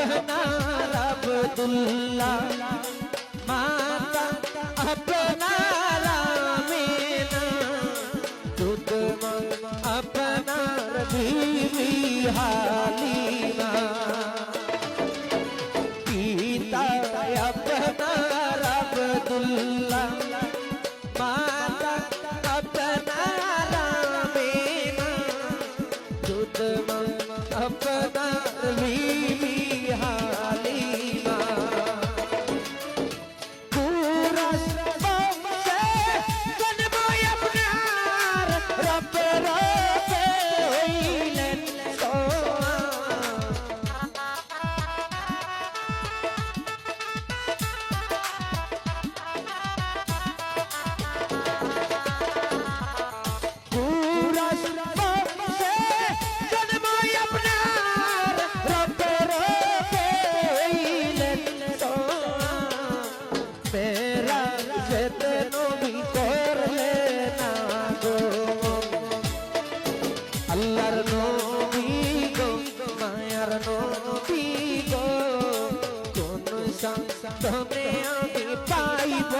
अपना अपना रामीना तुम अपना रबी बिहार अपना वीर মেরা যেতে নবী করলে না গো। আল্লাহর নবী গো, মায়ার নবী গো। কোন সংসারে আমি পাইব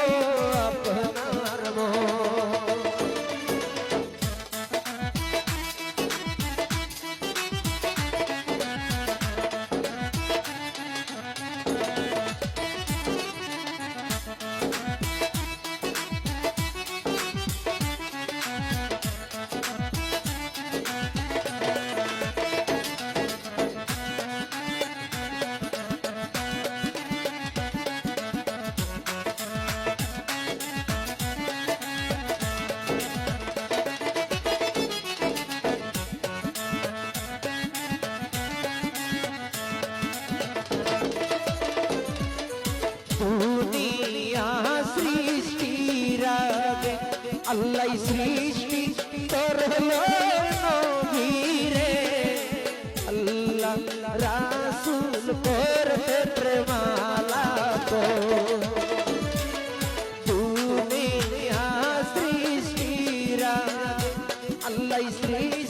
আপনার আল্লাহ সৃষ্টি করল নবীরে। আল্লাহ রাসুল করতে প্রেমালা তো। তুমি সৃষ্টিরা। আল্লাহ সৃষ্টি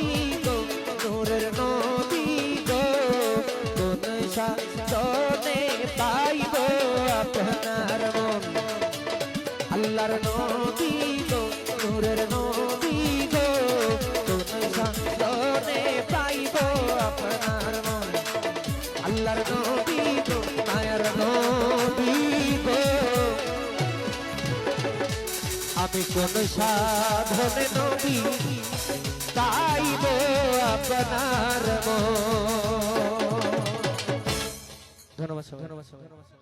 নদী গো নূরের নদী গো কোন সাজনে পাইব আপনার মন। আল্লাহর নদী আমি কোন সাধনে নবী পাইব আপনার ধন্যবাদ। ধন্যবাদ সবাই।